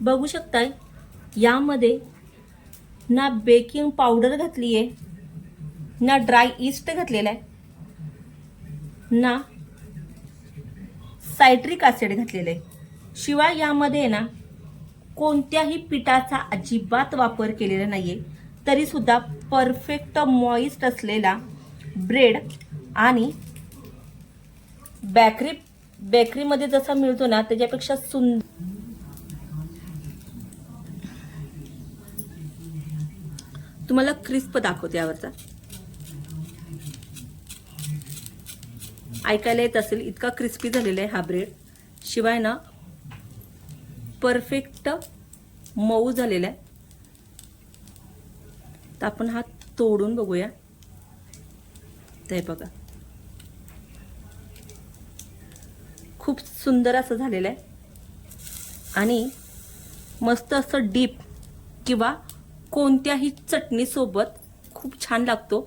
बघू शकताय यामध्ये ना बेकिंग पावडर घातली आहे ना ड्राय इस्ट घातलेला आहे ना सायट्रिक ॲसिड घातलेलं आहे शिवाय यामध्ये ना कोणत्याही पिठाचा अजिबात वापर केलेला नाही आहे तरीसुद्धा परफेक्ट मॉइस्ट असलेला ब्रेड आणि बॅकरी बेकरीमध्ये जसा मिळतो ना त्याच्यापेक्षा सुंदर तुम्हाला क्रिस्प दाखवते यावरचा. ऐकायला येत असेल इतका क्रिस्पी झालेला आहे हा ब्रेड. शिवाय ना परफेक्ट मऊ झालेला आहे. तर आपण हा तोडून बघूया. ते बघा. खूप सुंदर असं झालेलं आहे. आणि मस्त असं डीप किंवा कोणत्याही चटणीसोबत खूप छान लागतो.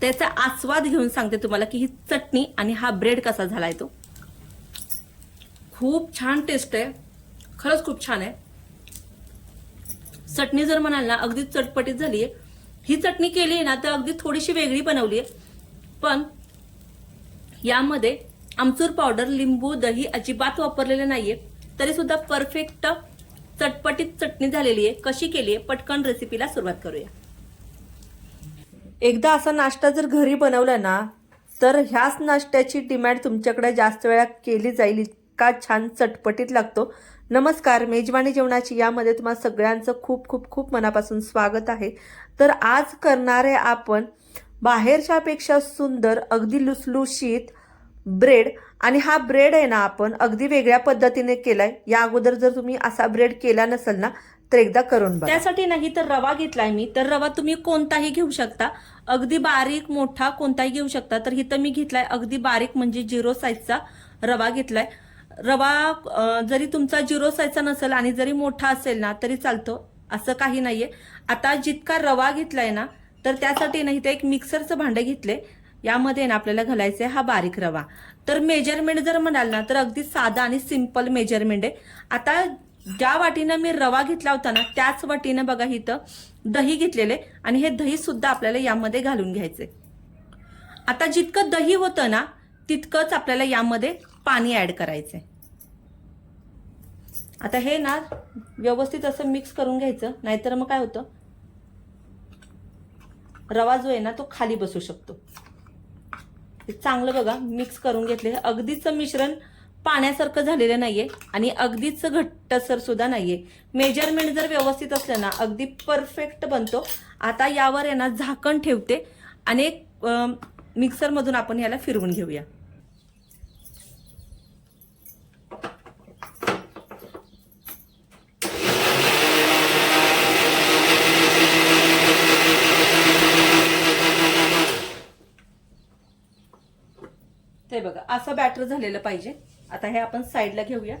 त्याचा आस्वाद घेऊन सांगते तुम्हाला की ही चटणी आणि हा ब्रेड कसा झालाय तो. खूप छान टेस्ट आहे. खरंच खूप छान आहे. चटणी जर म्हणाल ना अगदी चटपटीत झाली आहे. ही चटणी केली आहे ना तर अगदी थोडीशी वेगळी बनवली आहे. पण यामध्ये आमचूर पावडर लिंबू दही अजिबात वापरलेले नाहीये. तरी सुद्धा परफेक्ट चटपटीत चटणी झालेली आहे. कशी केली आहे? पटकन रेसिपीला सुरुवात करूया. एकदा असा नाश्ता जर घरी बनवला ना तर ह्याच नाश्त्याची डिमांड तुमच्याकडे जास्त वेळा केली जाईल इतका छान चटपटीत लागतो. नमस्कार मेजवानी जेवणाची यामध्ये तुम्हाला सगळ्यांचं खूप खूप खूप मनापासून स्वागत आहे. तर आज करणारे आपण बाहेरच्यापेक्षा सुंदर अगदी लुसलुशीत ब्रेड आणि हा ब्रेड आहे ना आपण अगदी वेगळ्या पद्धतीने केलाय. या अगोदर जर तुम्ही असा ब्रेड केला नसेल ना तर एकदा करून बघा. त्यासाठी नाही तर रवा घेतलाय मी. तर रवा तुम्ही कोणताही घेऊ शकता. अगदी बारीक मोठा कोणताही घेऊ शकता. तर इथं मी घेतलाय अगदी बारीक म्हणजे झिरो साईजचा रवा घेतलाय. रवा जरी तुमचा झिरो साईजचा नसेल आणि जरी मोठा असेल ना तरी चालतो. असं काही नाहीये. आता जितका रवा घेतलाय ना तर त्यासाठी नाही तर एक मिक्सरचं भांडं घेतले यामध्ये ना आपल्याला घालायचं आहे हा बारीक रवा. तर मेजरमेंट जर म्हणाल ना तर अगदी साधा आणि सिंपल मेजरमेंट आहे. आता ज्या वाटीनं मी रवा घेतला होता ना त्याच वाटीनं बघा इथं दही घेतलेले आणि हे दही सुद्धा आपल्याला यामध्ये घालून घ्यायचे आता जितकं दही होतं ना तितकंच आपल्याला यामध्ये पाणी ऍड करायचंय. आता हे ना व्यवस्थित असं मिक्स करून घ्यायचं नाहीतर मग काय होतं? रवा जो आहे ना तो खाली बसू शकतो. हे चांगलं बघा मिक्स करून घेतले. अगदीच मिश्रण पाण्यासारखं झालेलं नाहीये आणि अगदीच घट्टसर सुद्धा नाहीये. मेजरमेंट जर व्यवस्थित असलं ना अगदी परफेक्ट बनतो. आता यावर यांना ना झाकण ठेवते आणि मिक्सरमधून आपण याला फिरवून घेऊया ते बघा असं बॅटर झालेलं पाहिजे. आता हे आपण साईडला घेऊया.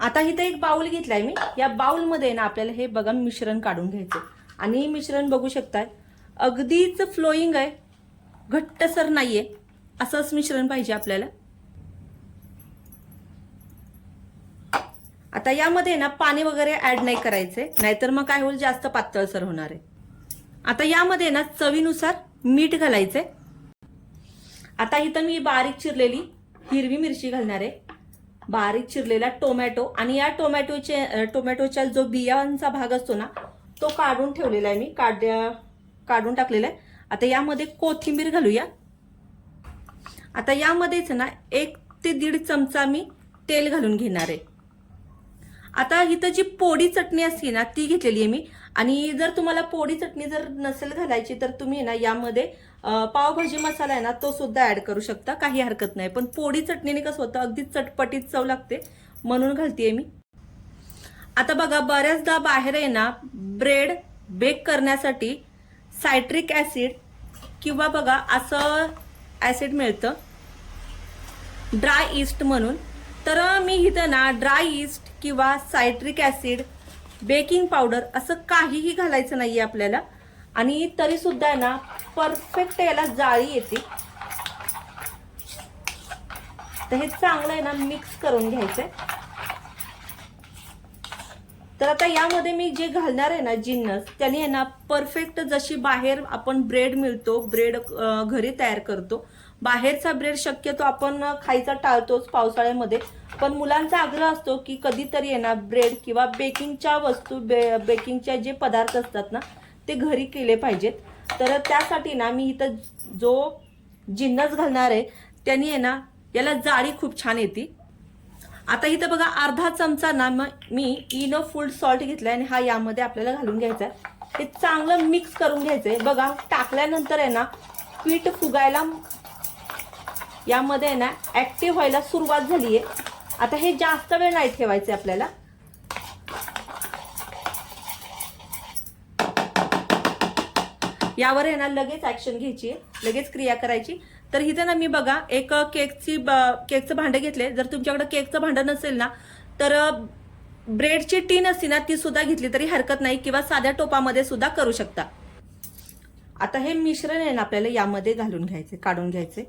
आता इथे एक बाउल घेतलाय मी. या बाउलमध्ये ना आपल्याला हे बघा मिश्रण काढून घ्यायचं आणि मिश्रण बघू शकताय. अगदीच फ्लोईंग आहे. घट्टसर नाहीये. असंच मिश्रण पाहिजे आपल्याला. आता यामध्ये ना पाणी वगैरे ऍड नाही करायचे नाहीतर मग काय होईल? जास्त पातळसर होणार आहे. आता यामध्ये ना चवीनुसार मीठ घालायचंय. आता इथं मी बारीक चिरलेली हिरवी मिरची घालणार आहे. बारीक चिरलेला टोमॅटो आणि या टोमॅटोचे टोमॅटोच्या जो बियांचा भाग असतो ना तो काढून ठेवलेला आहे मी. काढ काढून टाकलेला आहे. आता यामध्ये कोथिंबीर घालूया. आता यामध्येच ना एक ते दीड चमचा मी तेल घालून घेणार आहे. आता इथं जी पोडी चटणी असते ना ती घेतलेली आहे मी. आणि जर तुम्हाला पोडी चटणी जर नसेल घालायची तर तुम्ही ना यामध्ये पावभाजी मसाला आहे ना तो सुद्धा ऍड करू शकता काही हरकत नाही. पण पोडी चटणीने कसं होतं अगदी चटपटीत चव लागते. म्हणून घालते मी. आता बघा बऱ्याचदा बाहेर आहे ना ब्रेड बेक करण्यासाठी सायट्रिक ऍसिड किंवा बघा असं ऍसिड मिळतं. ड्राय इस्ट म्हणून. तर मी इथं ना ड्राय इस्ट किंवा सायट्रिक ऍसिड बेकिंग पावडर असं काहीही घालायचं नाहीये आपल्याला. आणि तरी सुद्धा आहे ना परफेक्ट याला जाळी येते. तर हे चांगलं आहे ना मिक्स करून घ्यायचंय. तर आता यामध्ये मी जे घालणार आहे ना जिन्नस त्याने आहे ना परफेक्ट जशी बाहेर आपण ब्रेड मिळतो ब्रेड घरी तयार करतो. बाहेरचा ब्रेड शक्यतो आपण खायचा टाळतोच पावसाळ्यामध्ये. पण मुलांचा आग्रह असतो की कधीतरी आहे ना ब्रेड किंवा बेकिंगच्या वस्तू बे बेकिंगच्या जे पदार्थ असतात ना ते घरी केले पाहिजेत. तर त्यासाठी ना मी इथं जो जिन्नस घालणार आहे त्यांनी आहे ना याला जाळी खूप छान येते. आता इथं बघा अर्धा चमचा ना मग मी इनो फूड सॉल्ट घेतलाय आणि हा यामध्ये आपल्याला घालून घ्यायचा आहे. हे चांगलं मिक्स करून घ्यायचंय. बघा टाकल्यानंतर आहे ना पीठ फुगायला यामध्ये आहे ना ऍक्टिव्ह व्हायला सुरुवात झाली आहे आता हे जास्त वेळ नाही ठेवायचे आपल्याला. यावर आहे ना लगेच ऍक्शन घ्यायची आहे लगेच क्रिया करायची. तर इथे ना मी बघा एक केकची केकचं भांडं घेतले. जर तुमच्याकडे केकचं भांडं नसेल ना तर ब्रेडची टीन असते ना ती सुद्धा घेतली तरी हरकत नाही किंवा साध्या टोपामध्ये सुद्धा करू शकता. आता हे मिश्रण आहे ना आपल्याला यामध्ये घालून घ्यायचे काढून घ्यायचे.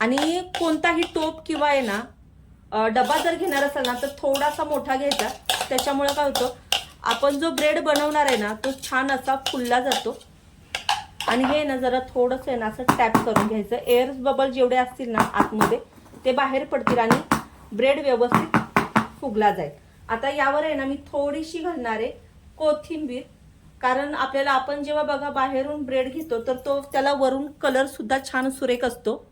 आणि कोणताही टोप किंवा आहे ना डबा जर घेणार असाल ना तर थोडासा मोठा घ्यायचा. त्याच्यामुळे काय होतं आपण जो ब्रेड बनवणार आहे ना तो छान असा फुलला जातो. आणि हे ना जरा थोडंसं आहे ना असं टॅप करून घ्यायचं. एअर बबल जेवढे असतील ना आतमध्ये ते बाहेर पडतील आणि ब्रेड व्यवस्थित फुगला जाईल. आता यावर आहे ना मी थोडीशी घालणार आहे कोथिंबीर कारण आपल्याला आपण जेव्हा बघा बाहेरून ब्रेड घेतो तर तो त्याला वरून कलर सुद्धा छान सुरेख असतो.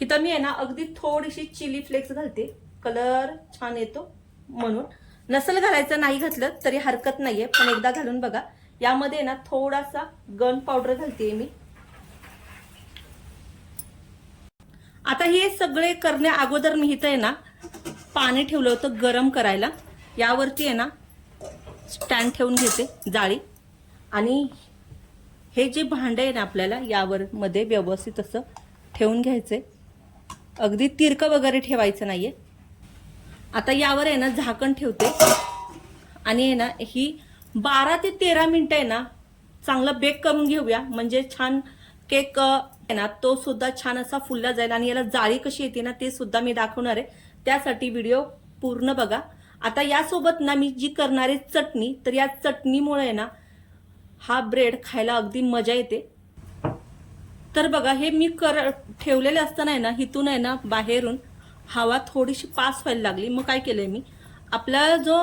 इथं मी आहे ना अगदी थोडीशी चिली फ्लेक्स घालते. कलर छान येतो म्हणून. नसल घालायचं नाही घातलं तरी हरकत नाहीये पण एकदा घालून बघा. यामध्ये ना थोडासा गन पावडर घालते मी. आता हे सगळे करण्या अगोदर मी इथं आहे ना पाणी ठेवलं होतं गरम करायला. यावरती आहे ना स्टँड ठेवून घेते जाळी. आणि हे जे भांडं आहे ना आपल्याला यावर मध्ये व्यवस्थित असं ठेवून घ्यायचं अगदी तिरकं वगैरे ठेवायचं नाही आहे आता यावर आहे ना झाकण ठेवते. आणि आहे ना ही बारा ते तेरा मिनटं आहे ना चांगलं बेक करून घेऊया. म्हणजे छान केक आहे ना तो सुद्धा छान असा फुलला जाईल आणि याला जाळी कशी येते ना ते सुद्धा मी दाखवणार आहे. त्यासाठी व्हिडिओ पूर्ण बघा. आता यासोबत ना मी जी करणार आहे चटणी तर या चटणीमुळे आहे ना हा ब्रेड खायला अगदी मजा येते. तर बघा हे मी कर ठेवलेले असताना आहे ना इथून आहे ना बाहेरून हवा थोडीशी पास व्हायला लागली. मग काय केलंय मी? आपला जो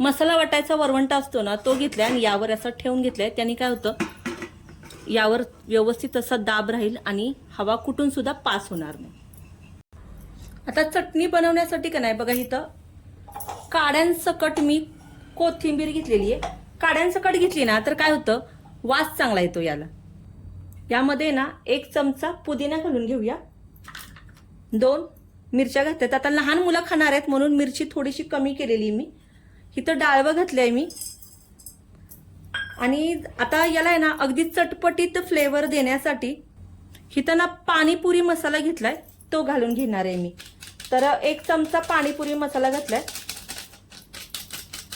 मसाला वाटायचा वरवंटा असतो ना तो घेतलाय आणि यावर असं ठेवून घेतलाय. त्याने काय होतं? यावर व्यवस्थित असा दाब राहील आणि हवा कुठून सुद्धा पास होणार नाही. आता चटणी बनवण्यासाठी का नाही? बघा इथं काड्यांसकट मी कोथिंबीर घेतलेली आहे. काड्यांसकट घेतली ना तर काय होतं? वास चांगला येतो याला. यामध्ये ना एक चमचा पुदिना घालून घेऊया. दोन मिरच्या घातल्यात. आता लहान मुलं खाणार आहेत म्हणून मिरची थोडीशी कमी केलेली मी. इथं डाळवं घातलंय मी. आणि आता याला आहे ना अगदी चटपटीत फ्लेवर देण्यासाठी इथं ना पाणीपुरी मसाला घेतलाय तो घालून घेणार आहे मी. तर एक चमचा पाणीपुरी मसाला घातलाय.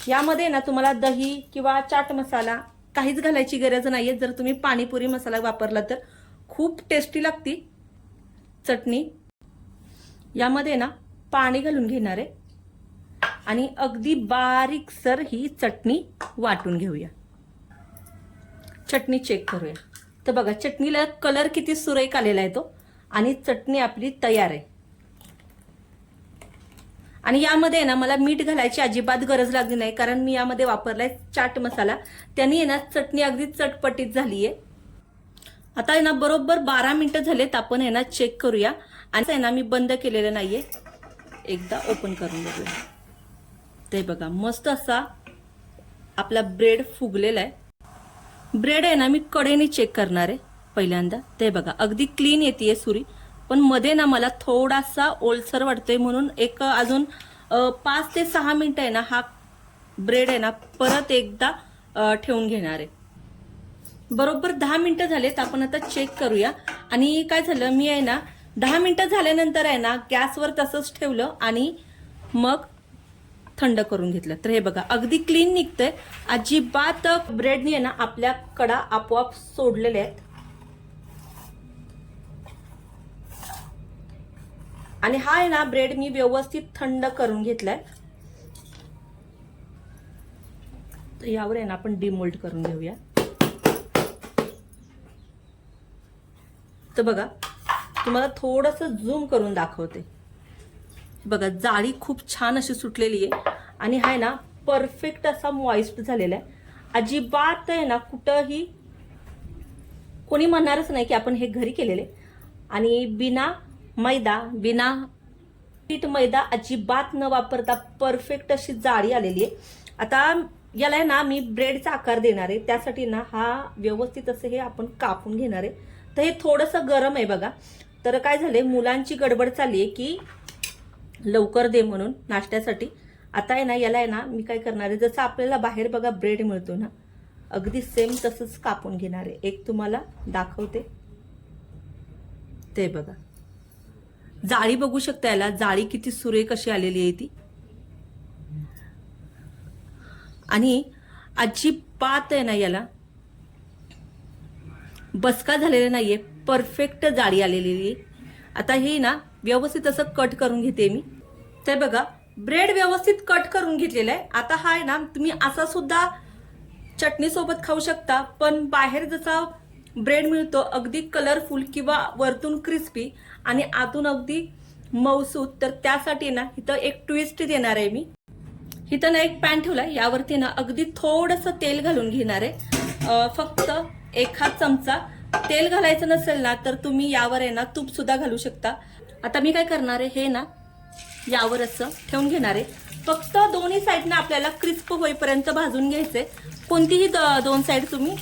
यामध्ये ना तुम्हाला दही किंवा चाट मसाला काहीच घालायची गरज नाहीये. जर तुम्ही पाणीपुरी मसाला वापरला तर खूप टेस्टी लागती चटणी. यामध्ये ना पाणी घालून घेणार आहे. आणि अगदी बारीकसर ही चटणी वाटून घेऊया. चटणी चेक करूया. तर बघा चटणीला कलर किती सुरेख आलेला आहे तो. आणि चटणी आपली तयार आहे. आणि यामध्ये आहे ना मला मीठ घालायची अजिबात गरज लागली नाही कारण मी यामध्ये वापरलाय चाट मसाला. त्यांनी ना चटणी अगदी चटपटीत झाली आहे आता आहे ना बरोबर बारा मिनिटं झालेत आपण आहे ना चेक करूया. आणि आहे ना मी बंद केलेलं नाहीये. एकदा ओपन करून बघूया. ते बघा मस्त असा आपला ब्रेड फुगलेला आहे. ब्रेड आहे ना मी कडेने चेक करणार आहे पहिल्यांदा. ते बघा अगदी क्लीन येते सुरी. पण मध्ये ना मला थोडासा ओलसर वाटतोय म्हणून एक अजून पाच ते सहा मिनिटं आहे ना हा ब्रेड आहे ना परत एकदा ठेवून घेणार आहे. बरोबर दहा मिनिटं झालेत आपण आता चेक करूया. आणि काय झालं मी आहे ना दहा मिनटं झाल्यानंतर आहे ना गॅसवर तसंच ठेवलं आणि मग थंड करून घेतलं. तर हे बघा अगदी क्लीन निघतंय. अजिबात ब्रेडनी आहे ना आपल्या कडा आपोआप सोडलेले आहेत. आणि हा आहे ना ब्रेड मी व्यवस्थित थंड करून घेतलाय. यावर आहे ना आपण डिमोल्ड करून घेऊया. तर बघा तुम्हाला थोडस झूम करून दाखवते. बघा जाळी खूप छान अशी सुटलेली आहे. आणि हाय आहे ना परफेक्ट असा मॉइस्ट झालेला आहे. अजिबात आहे ना कुठंही कोणी म्हणणारच नाही की आपण हे घरी केलेले. आणि बिना मैदा बिना पीठ मैदा अजिबात न वापरता परफेक्ट अशी जाळी आलेली आहे. आता याला आहे ना मी ब्रेडचा आकार देणार आहे. त्यासाठी ना हा व्यवस्थित असं हे आपण कापून घेणार आहे. तर हे थोडंसं गरम आहे बघा. तर काय झाले मुलांची गडबड चालली आहे की लवकर दे म्हणून नाश्त्यासाठी. आता आहे ना याला आहे ना मी काय करणार आहे? जसं आपल्याला बाहेर बघा ब्रेड मिळतो ना अगदी सेम तसंच कापून घेणार आहे. एक तुम्हाला दाखवते. ते बघा. जाळी बघू शकता याला. जाळी किती सुरेख अशी आलेली आहे ती. आणि अजिबात आहे ना याला. बसका झालेला नाहीये. परफेक्ट जाळी आलेली आहे. आता हे ना व्यवस्थित असं कट करून घेते मी. ते बघा ब्रेड व्यवस्थित कट करून घेतलेला आहे. आता हा आहे ना तुम्ही असा सुद्धा चटणीसोबत खाऊ शकता पण बाहेर जसा ब्रेड मिळतो अगदी कलरफुल किंवा वरतून क्रिस्पी आणि आतून अगदी मऊसूत तर त्यासाठी ना इथं एक ट्विस्ट देणार आहे मी. इथं ना एक पॅन ठेवला यावरती ना अगदी थोडंसं तेल घालून घेणार आहे. फक्त एखाद चमचा तेल घालायचं नसेल ना तर तुम्ही यावर आहे ना तूप सुद्धा घालू शकता. आता मी काय करणार आहे हे ना यावर असं ठेवून घेणार आहे. फक्त दोन्ही साईडनं आपल्याला क्रिस्प होईपर्यंत भाजून घ्यायचे कोणतीही दोन साईड तुम्ही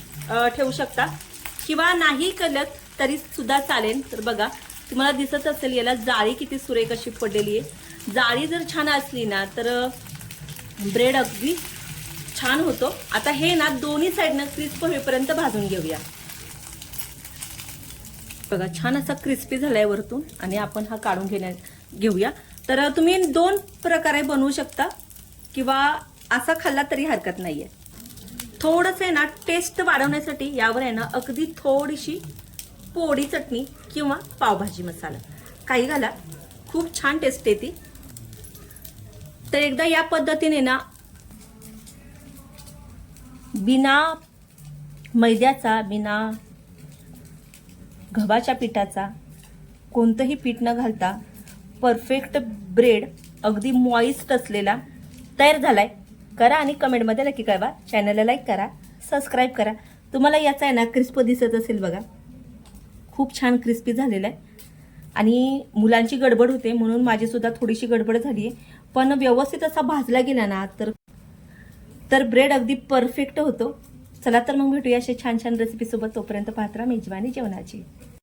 ठेवू शकता. किंवा नाही केलं तरी सुद्धा चालेल. तर बघा तुम्हाला दिसत असेल याला जाळी किती सुरेख अशी पडलेली आहे. जाळी जर छान असली ना तर ब्रेड अगदी छान होतो. आता हे ना दोन्ही साईडनं क्रिस्प होईपर्यंत भाजून घेऊया. बघा छान असा क्रिस्पी झालाय वरतून आणि आपण हा काढून घेण्या घेऊया. तर तुम्ही दोन प्रकारे बनवू शकता किंवा असा खाल्ला तरी हरकत नाहीये. थोडंसं आहे ना टेस्ट वाढवण्यासाठी यावर आहे ना अगदी थोडीशी पोळी चटणी किंवा पावभाजी मसाला. काही घाला. खूप छान टेस्ट येते. तर एकदा या पद्धतीने ना बिना मैद्याचा बिना गव्हाच्या पिठाचा कोणतंही पीठ न घालता परफेक्ट ब्रेड अगदी मॉइस्ट असलेला तयार झाला आहे करा आणि कमेंटमध्ये नक्की कळवा. चॅनलला लाईक करा सबस्क्राईब करा. तुम्हाला याचा आहे ना क्रिस्प दिसत असेल बघा. खूप छान क्रिस्पी झालेला आहे. आणि मुलांची गडबड होते म्हणून माझीसुद्धा थोडीशी गडबड झाली आहे पण व्यवस्थित असा भाजला गेला ना तर तर ब्रेड अगदी परफेक्ट होतो. चला तर मग भेटूया अशा छान छान रेसिपीसोबत तोपर्यंत पाहत राहा मेजवानी जेवणाची.